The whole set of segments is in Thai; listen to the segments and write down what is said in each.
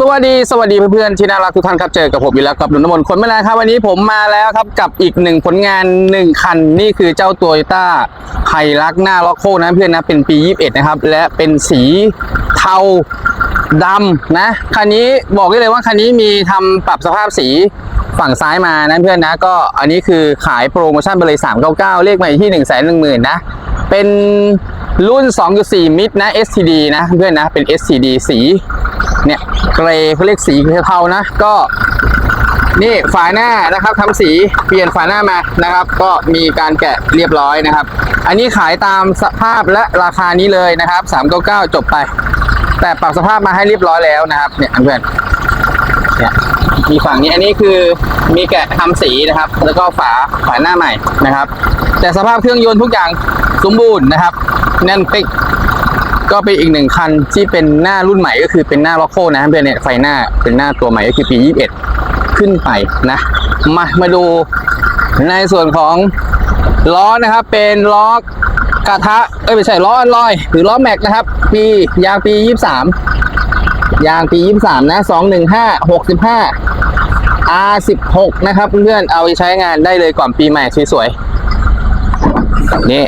สวัสดีสวัสดีเพื่อนๆที่น่ารักทุกท่านครับเจอกับผมอีกแล้วกับหนุ่มน้ำมนต์คนไม่นานครับ วันนี้ผมมาแล้วครับกับอีกหนึ่งผลงานหนึ่งคันนี่คือเจ้าตัวต้าไฮรักหน้าล็อกโคนะเพื่อนนะเป็นปี 21 นะครับ และเป็นสีเทาดำนะคันนี้บอกได้เลยว่าคันนี้มีทำปรับสภาพสีฝั่งซ้ายมานะเพื่อนนะก็อันนี้คือขายโปรโมชั่นไปเลย399 เลขมาอยู่ที่ 1 1 0 0 0 0นะเป็น รุ่น 2.4 มิดนะ STD นะเพื่อนนะ เป็น STD สี เนี่ยเกรย์เขาเรียกสีเทาๆนะ ก็ นี่ฝาหน้านะครับทำสีเปลี่ยนฝาหน้ามานะครับ ก็มีการแกะเรียบร้อยนะครับ อันนี้ขายตามสภาพและราคานี้เลยนะครับ 399 จบไป แต่ปรับสภาพมาให้เรียบร้อยแล้วนะครับ เนี่ยเพื่อนเนี่ย มีฝั่งนี้อันนี้คือมีแกะทำสีนะครับ แล้วก็ฝาฝาหน้าใหม่นะครับ แต่สภาพเครื่องยนต์ทุกอย่างสมบูรณ์นะครับ แน่นปิกก็เป็นอีกหนึ่งคันที่เป็นหน้ารุ่นใหม่ก็คือเป็นหน้าล็อกโคนะเพื่อนเนี่ยไฟหน้าเป็นหน้าตัวใหม่ก็คือปี 21 ขึ้นไปนะมามาดูในส่วนของล้อนะครับ เป็นล้อกระทะเอ้ยไม่ใช่ล้ออันลอย หรือล้อแม็กนะครับ ปียางปี 23 ยางปี23นะ215 65 R16 นะครับเพื่อนๆเอาไปใช้งานได้เลยก่อนปีใหม่สวยๆนี่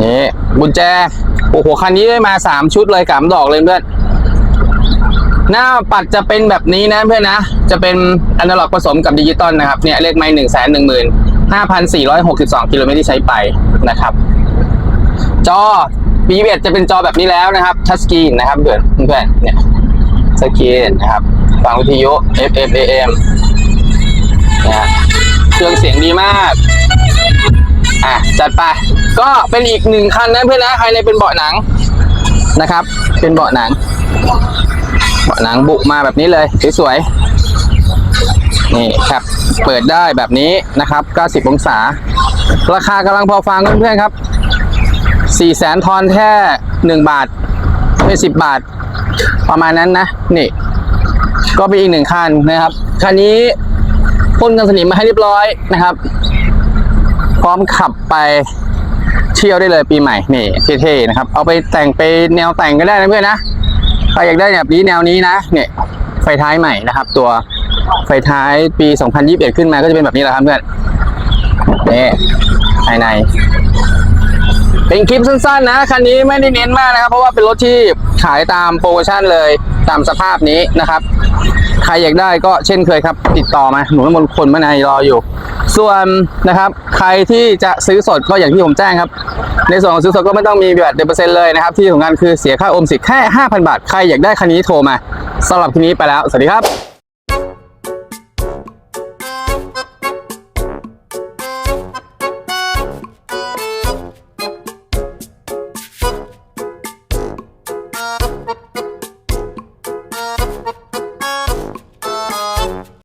นี่กุญแจโอ้โหคันนี้ได้มา 3 ชุดเลยสามดอกเลยเพื่อนหน้าปัดจะเป็นแบบนี้นะเพื่อนนะ จะเป็นอนาล็อกผสมกับดิจิตอลนะครับ เนี่ยเลขไม่หนึ่งแสนหนึ่งหมื่นห้าพันสี่ร้อยหกสิบสองกิโลเมตรที่ใช้ไปนะครับ จอ b ีเจะเป็นจอแบบนี้แล้วนะครับทัชสกรีนนะครับเพื่อนเพื่อนเนี่ยสกรีนนะครับฟังวิทยุ FM AM นะเครื่องเสียงดีมากอะจัดไปก็เป็นอีกหนึ่งคันนะเพื่อนนะภายในเป็นเบาะหนังนะครับ เป็นเบาะหนัง เบาะหนังบุมาแบบนี้เลยสวยๆนี่ครับเปิดได้แบบนี้นะครับ 90 องศา ราคากำลังพอฟังเพื่อนๆครับ 4แสนทอนแค่1บาทไม่10บาท ประมาณนั้นนะนี่ ก็เป็นอีกหนึ่งคันนะครับคันนี้พ่นกันสนิมมาให้เรียบร้อยนะครับ พร้อมขับไปเที่ยวได้เลยปีใหม่นี่เท่ๆนะครับ เอาไปแต่งไปแนวแต่งก็ได้นะเพื่อนนะใครอยากได้แบบนี้แนวนี้นะเนี่ยไฟท้ายใหม่นะครับ ตัวไฟท้ายปี 2021 ขึ้นมาก็จะเป็นแบบนี้แหละครับเพื่อนนี่ภายใน เป็นคลิปสั้นๆนะคันนี้ไม่ได้เน้นมากนะครับ เพราะว่าเป็นรถที่ขายตามโปรโมชั่นเลยตามสภาพนี้นะครับ ใครอยากได้ก็เช่นเคยครับ ติดต่อมาหนูน้ำมนคนมานายรออยู่ ส่วนนะครับ ใครที่จะซื้อสดก็อย่างที่ผมแจ้งครับ ในส่วนของซื้อสดก็ไม่ต้องมีแบบเดเปอร์เซ็นต์เลยนะครับ ที่สำคัญคือเสียค่าโอมสิทธิ์แค่ 5,000 บาท ใครอยากได้คันนี้โทรมาสำหรับคันนี้ไปแล้ว สวัสดีครับ